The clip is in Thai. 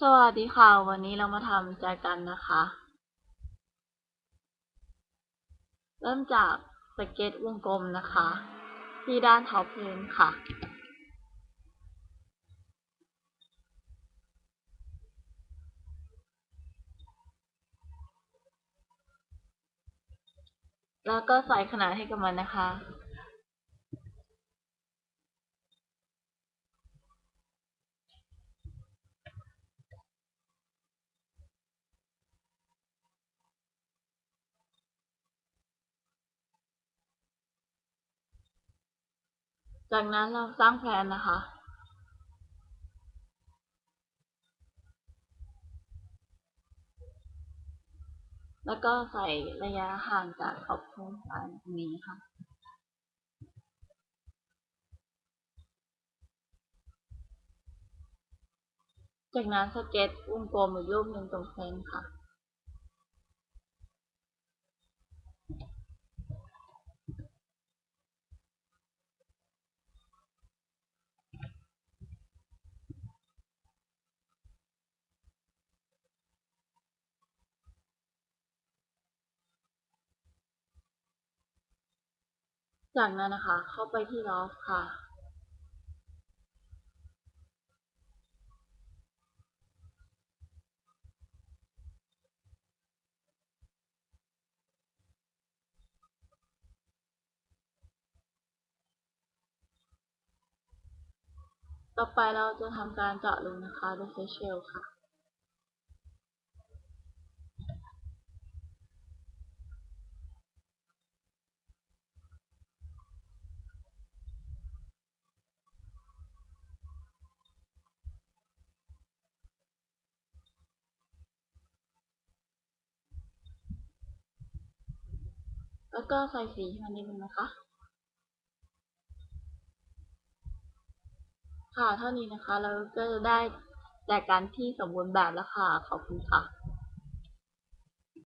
สวัสดีค่ะ วันนี้เรามาทำแจกันนะคะ เริ่มจากสเก็ตวงกลมนะคะ ที่ด้านท็อปเพนค่ะ แล้วก็ใส่ขนาดให้กับมันนะคะ จากนั้นเราสร้างแผนนะคะ แล้วก็ใส่ระยะห่างจากขอบโครงสร้างตรงนี้ค่ะจากนั้นสเก็ตวงกลมอีกรูปหนึ่งตรงเส้นค่ะ จากนั้นนะคะ เข้าไปที่ลอฟค่ะ ต่อไปเราจะทำการเจาะรูนะคะด้วยเฟชเชลค่ะ แล้วก็ใส่สีมันนิดนึงนะคะ ค่ะ เท่านี้นะคะ เราก็จะได้แจกันที่สมบูรณ์แบบแล้วค่ะ ขอบคุณค่ะ